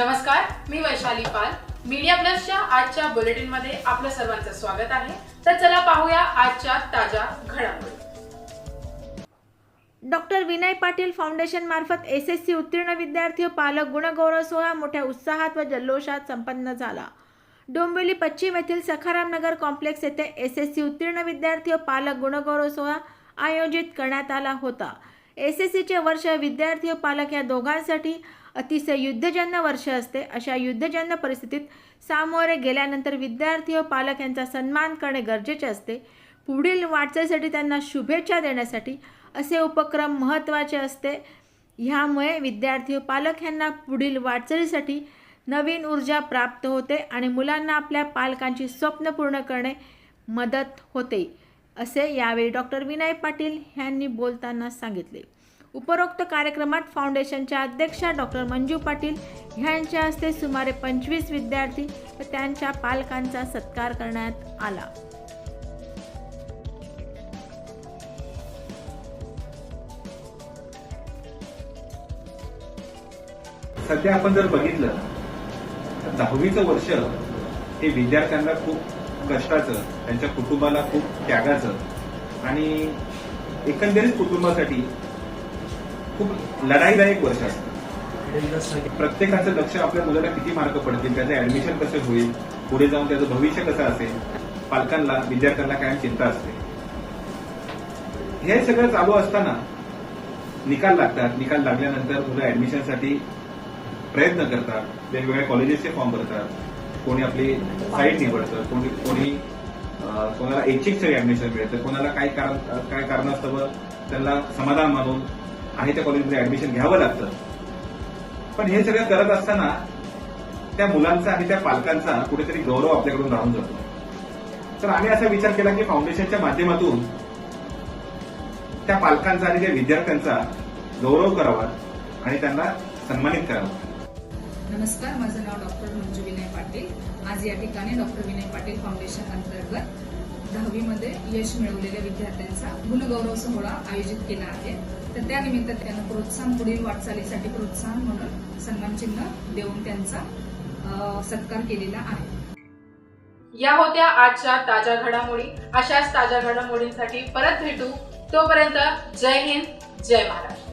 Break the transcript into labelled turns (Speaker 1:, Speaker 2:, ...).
Speaker 1: नमस्कार मी वैशाली पाल. मीडिया प्लसच्या आजच्या बुलेटिनमध्ये आपलं सर्वांचं स्वागत आहे. तर चला पाहूया आजच्या ताज्या घडामोडी.
Speaker 2: डॉक्टर विनय पाटील फाउंडेशन मार्फत एस एस सी उत्तीर्ण विद्यार्थी व पालक गुणगौरव सोहळा मोठ्या उत्साहात व जल्लोषात संपन्न झाला. डोंबिवली पश्चिम येथील सखाराम नगर कॉम्प्लेक्स येथे एस एस सी उत्तीर्ण विद्यार्थी व पालक गुणगौरव सोहळा आयोजित करण्यात आला होता. एस एस सीचे वर्ष विद्यार्थी व पालक या दोघांसाठी अतिशय युद्धजन्य वर्ष असते. अशा युद्धजन्य परिस्थितीत सामोरे गेल्यानंतर विद्यार्थी व पालक यांचा सन्मान करणे गरजेचे असते. पुढील वाटचालीसाठी त्यांना शुभेच्छा देण्यासाठी असे उपक्रम महत्त्वाचे असते. ह्यामुळे विद्यार्थी व पालक यांना पुढील वाटचालीसाठी नवीन ऊर्जा प्राप्त होते आणि मुलांना आपल्या पालकांची स्वप्न पूर्ण करणे मदत होते. असे यावेळी डॉक्टर विनायक पाटील यांनी बोलताना सांगितले. उपरोक्त कार्यक्रमात फाउंडेशनच्या अध्यक्षा डॉक्टर मंजू पाटील यांच्या हस्ते सुमारे पंचवीस विद्यार्थी व त्यांच्या पालकांचा सत्कार करण्यात आला.
Speaker 3: सध्या आपण जर बघितलं दहावीचं वर्ष हे विद्यार्थ्यांना खूप कष्टाचं त्यांच्या कुटुंबाला खूप त्यागाचं आणि एकंदरीत कुटुंबासाठी खूप लढाईदायक वर्ष असतं. प्रत्येकाचं लक्ष आपल्या मुलाला किती मार्क पडतील त्याचं ऍडमिशन कसं होईल पुढे जाऊन त्याचं भविष्य कसं असेल पालकांना विद्यार्थ्यांना कायम चिंता असते. हे सगळं चालू असताना निकाल लागतात. निकाल लागल्यानंतर मुलं ऍडमिशनसाठी प्रयत्न करतात. वेगवेगळ्या कॉलेजेसचे फॉर्म भरतात. कोणी आपली साईट निवडतं कोणी कोणी कोणाला ऐच्छिक तरी ऍडमिशन मिळतं कोणाला काय कारण काय कारणास्तव त्यांना समाधान मानून आहे त्या कॉलेजमध्ये ऍडमिशन घ्यावं लागतं. पण हे सगळं करत असताना त्या मुलांचा आणि त्या पालकांचा कुठेतरी गौरव आपल्याकडून राहून जातो. तर आम्ही असा विचार केला की फाउंडेशनच्या माध्यमातून त्या पालकांचा आणि त्या विद्यार्थ्यांचा गौरव करावा आणि त्यांना सन्मानित करावा.
Speaker 4: नमस्कार माझं नाव डॉक्टर मंजू विनय पाटील. आज या ठिकाणी डॉक्टर विनय पाटील फाउंडेशन अंतर्गत दहावीमध्ये यश मिळवलेल्या विद्यार्थ्यांचा गुणगौरव सोहळा आयोजित केला आहे. तर त्यानिमित्त त्यांना प्रोत्साहन पुढील वाटचालीसाठी प्रोत्साहन म्हणून सन्मान चिन्ह देऊन त्यांचा सत्कार केलेला आहे.
Speaker 1: या होत्या आजच्या ताज्या घडामोडी. अशाच ताज्या घडामोडींसाठी परत भेटू. तोपर्यंत जय हिंद जय महाराष्ट्र.